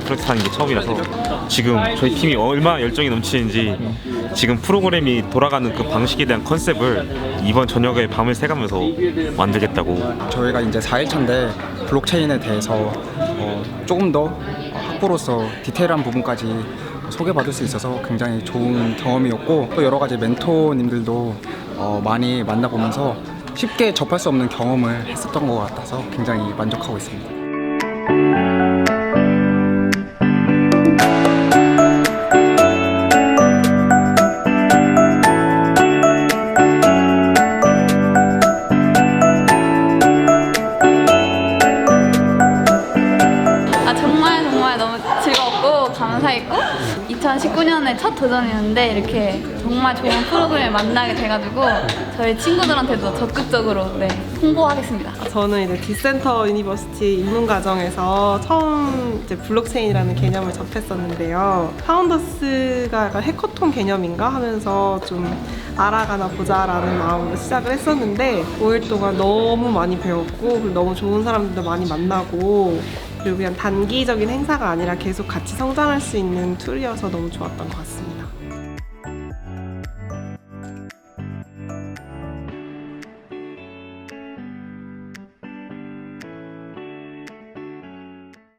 프로젝트 하는 게 처음이라서 지금 저희 팀이 얼마나 열정이 넘치는지 지금 프로그램이 돌아가는 그 방식에 대한 컨셉을 이번 저녁에 밤을 새가면서 만들겠다고 저희가 이제 4일차인데 블록체인에 대해서 어, 조금 더 학부로서 디테일한 부분까지 소개받을 수 있어서 굉장히 좋은 경험이었고 또 여러 가지 멘토님들도 어, 많이 만나보면서 쉽게 접할 수 없는 경험을 했었던 것 같아서 굉장히 만족하고 있습니다. 아 정말 너무 즐겁고 감사했고 2019년에 첫 도전이었는데 이렇게 정말 좋은 프로그램을 만나게 돼가지고 저희 친구들한테도 적극적으로 네, 홍보하겠습니다. 저는 이제 디센터 유니버시티 입문 과정에서 처음 이제 블록체인이라는 개념을 접했었는데요. 파운더스가 약간 해커톤 개념인가 하면서 좀 알아가나 보자라는 마음으로 시작을 했었는데 5일 동안 너무 많이 배웠고 너무 좋은 사람들도 많이 만나고 그리고 그냥 단기적인 행사가 아니라 계속 같이 성장할 수 있는 툴이어서 너무 좋았던 것 같습니다.